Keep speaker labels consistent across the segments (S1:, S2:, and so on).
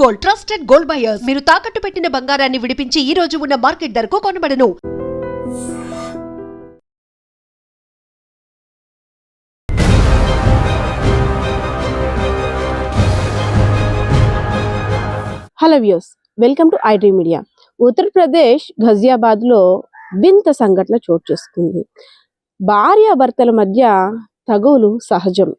S1: Gold trusted gold buyers మీరు తాకట్టు పెట్టిన బంగారాన్ని విడిపించి ఈ రోజు ఉన్న మార్కెట్ ధరకు కొనబడను.
S2: Hello views welcome to IT media Uttar Pradesh ఘజియాబాద్లో వింత సంఘటన చోటు చేసుకుంది. భార్యాభర్తల మధ్య తగువులు సహజం.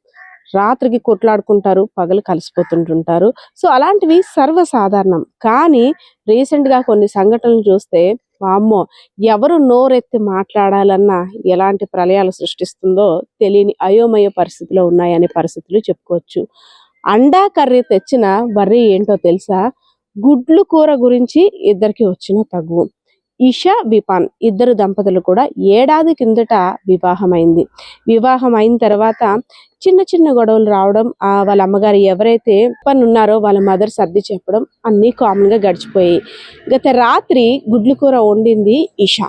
S2: రాత్రికి కొట్లాడుకుంటారు పగలు కలిసిపోతుంటుంటారు. సో అలాంటివి సర్వసాధారణం. కానీ రీసెంట్గా కొన్ని సంఘటనలు చూస్తే వామ్మో ఎవరు నోరెత్తి మాట్లాడాలన్నా ఎలాంటి ప్రళయాలు సృష్టిస్తుందో తెలియని అయోమయ పరిస్థితిలో ఉన్నాయనే పరిస్థితులు చెప్పుకోవచ్చు. అండా కర్రీ తెచ్చిన వర్రీ ఏంటో తెలుసా? గుడ్లు కూర గురించి ఇద్దరికి వచ్చిన తగు. ఇషా విపాన్ ఇద్దరు దంపతులు కూడా ఏడాది కిందట వివాహమైంది. వివాహం అయిన తర్వాత చిన్న చిన్న గొడవలు రావడం ఆ వాళ్ళ అమ్మగారు ఎవరైతే పని ఉన్నారో వాళ్ళ మదర్ సర్ది చెప్పడం అన్నీ కామన్గా గడిచిపోయాయి. గత రాత్రి గుడ్లు కూర వండింది ఇషా.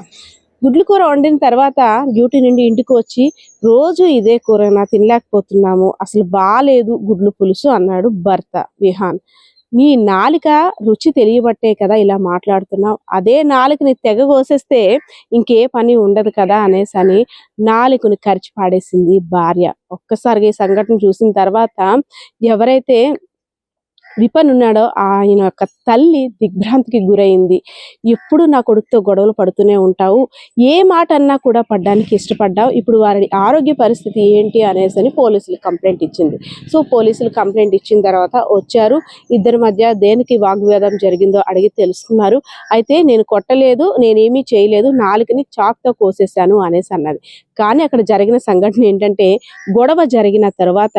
S2: గుడ్లు కూర వండిన తర్వాత డ్యూటీ నుండి ఇంటికి వచ్చి రోజు ఇదే కూర నా తినలేకపోతున్నాము అసలు బాగాలేదు గుడ్లు పులుసు అన్నాడు భర్త విహాన్. నీ నాలిక రుచి తెలియబట్టే కదా ఇలా మాట్లాడుతున్నావు. అదే నాలుకని తెగ కోసేస్తే ఇంకే పని ఉండదు కదా అనేసి అని నాలుకని ఖర్చు పాడేసింది భార్య. ఒక్కసారిగా ఈ సంఘటన చూసిన తర్వాత ఎవరైతే విపన్ ఉన్నాడో ఆయన యొక్క తల్లి దిగ్భ్రాంతికి గురైంది. ఎప్పుడు నా కొడుకుతో గొడవలు పడుతూనే ఉంటావు? ఏ మాట అన్నా కూడా పడ్డానికి ఇష్టపడ్డావు? ఇప్పుడు వారి ఆరోగ్య పరిస్థితి ఏంటి అనేసి అని పోలీసులు కంప్లైంట్ ఇచ్చింది. సో పోలీసులు కంప్లైంట్ ఇచ్చిన తర్వాత వచ్చారు. ఇద్దరి మధ్య దేనికి వాగ్వేదం జరిగిందో అడిగి తెలుసుకున్నారు. అయితే నేను కొట్టలేదు నేనేమీ చేయలేదు నాలుకని చాక్తో కోసేశాను అనేసి అన్నది. కానీ అక్కడ జరిగిన సంఘటన ఏంటంటే గొడవ జరిగిన తర్వాత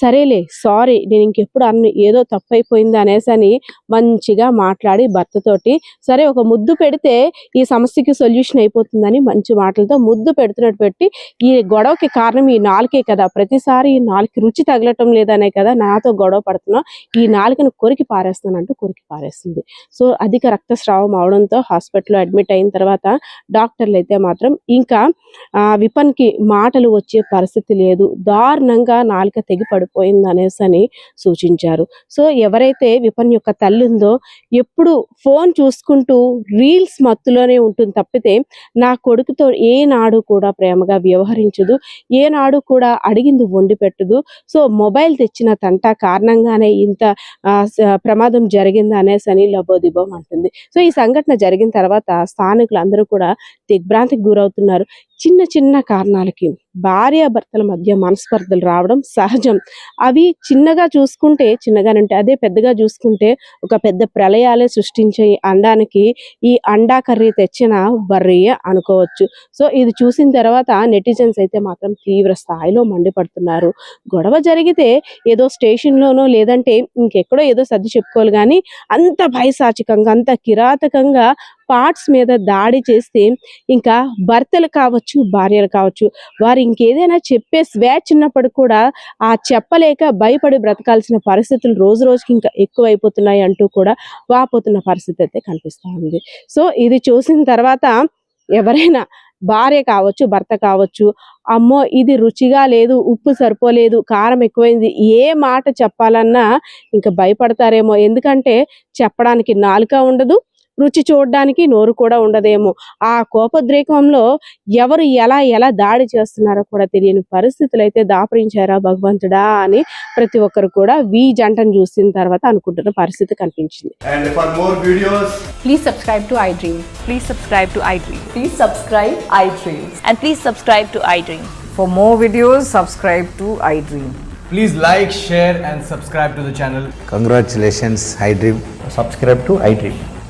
S2: సరేలే సారీ నేను ఇంకెప్పుడు అన్న ఏదో తప్పైపోయింది అనేసి అని మంచిగా మాట్లాడి భర్తతోటి సరే ఒక ముద్దు పెడితే ఈ సమస్యకి సొల్యూషన్ అయిపోతుందని మంచి మాటలతో ముద్దు పెడుతున్నట్టు పెట్టి ఈ గొడవకి కారణం ఈ నాలుకే కదా ప్రతిసారి ఈ నాలుగు రుచి తగలటం లేదనే కదా నాతో గొడవ పడుతున్నా ఈ నాలుకను కొరికి పారేస్తానంటూ కొరికి పారేస్తుంది. సో అధిక రక్తస్రావం అవడంతో హాస్పిటల్లో అడ్మిట్ అయిన తర్వాత డాక్టర్లు అయితే మాత్రం ఇంకా ఆ మాటలు వచ్చే పరిస్థితి లేదు. దారుణంగా నాలుక తెగి పడిపోయింది అనేసి అని సూచించారు. సో ఎవరైతే విపన్ యొక్క తల్లి ఉందో ఎప్పుడు ఫోన్ చూసుకుంటూ రీల్స్ మత్తులోనే ఉంటుంది తప్పితే నా కొడుకుతో ఏనాడు కూడా ప్రేమగా వ్యవహరించదు. ఏనాడు కూడా అడిగింది వండి పెట్టదు. సో మొబైల్ తెచ్చిన తంట కారణంగానే ఇంత ప్రమాదం జరిగింది అనేసి అని లబోదిబోం అంటుంది సో ఈ సంఘటన జరిగిన తర్వాత స్థానికులు అందరూ కూడా దిగ్భ్రాంతికి గురవుతున్నారు. చిన్న చిన్న కారణాలకి భార్యాభర్తల మధ్య మనస్పర్ధలు రావడం సహజం. అవి చిన్నగా చూసుకుంటే చిన్నగానంటే అదే పెద్దగా చూసుకుంటే ఒక పెద్ద ప్రళయాలే సృష్టించే అండానికి ఈ అండా కర్రీ తెచ్చిన బర్రీయే అనుకోవచ్చు. సో ఇది చూసిన తర్వాత నెటిజన్స్ అయితే మాత్రం తీవ్ర స్థాయిలో మండిపడుతున్నారు. గొడవ జరిగితే ఏదో స్టేషన్ లోనో లేదంటే ఇంకెక్కడో ఏదో సర్ది చెప్పుకోవాలి కానీ అంత పైశాచికంగా అంత కిరాతకంగా పార్ట్స్ మీద దాడి చేస్తే ఇంకా భర్తలు కావచ్చు భార్యలు కావచ్చు వారి ఇంకేదైనా చెప్పే స్వేచ్ఛ ఉన్నప్పుడు కూడా ఆ చెప్పలేక భయపడి బ్రతకాల్సిన పరిస్థితులు రోజు రోజుకి ఇంకా ఎక్కువైపోతున్నాయి అంటూ కూడా వాపోతున్న పరిస్థితి అయితే కనిపిస్తూ ఉంది. సో ఇది చూసిన తర్వాత ఎవరైనా భార్య కావచ్చు భర్త కావచ్చు అమ్మో ఇది రుచిగా లేదు ఉప్పు సరిపోలేదు కారం ఎక్కువైంది ఏ మాట చెప్పాలన్నా ఇంకా భయపడతారేమో. ఎందుకంటే చెప్పడానికి నాలుక ఉండదు రుచి చూడడానికి నోరు కూడా ఉండదేమో ఆ కోపద్రేకంలో ఎవరు ఎలా ఎలా దాడి చేస్తున్నారో కూడా తెలియని పరిస్థితులు అయితే దాపరించారా భగవంతుడా అని ప్రతి ఒక్కరు కూడా వీ జంటను చూసిన తర్వాత అనుకుంటున్న పరిస్థితి కనిపించింది
S3: for more videos,
S4: Please subscribe to iDream.
S5: Please subscribe to iDream.
S4: Please subscribe iDream.
S5: And please subscribe to iDream.
S4: For more videos, subscribe to iDream.
S3: please like, share, and subscribe to the channel.
S6: Congratulations, iDream.
S7: subscribe to iDream.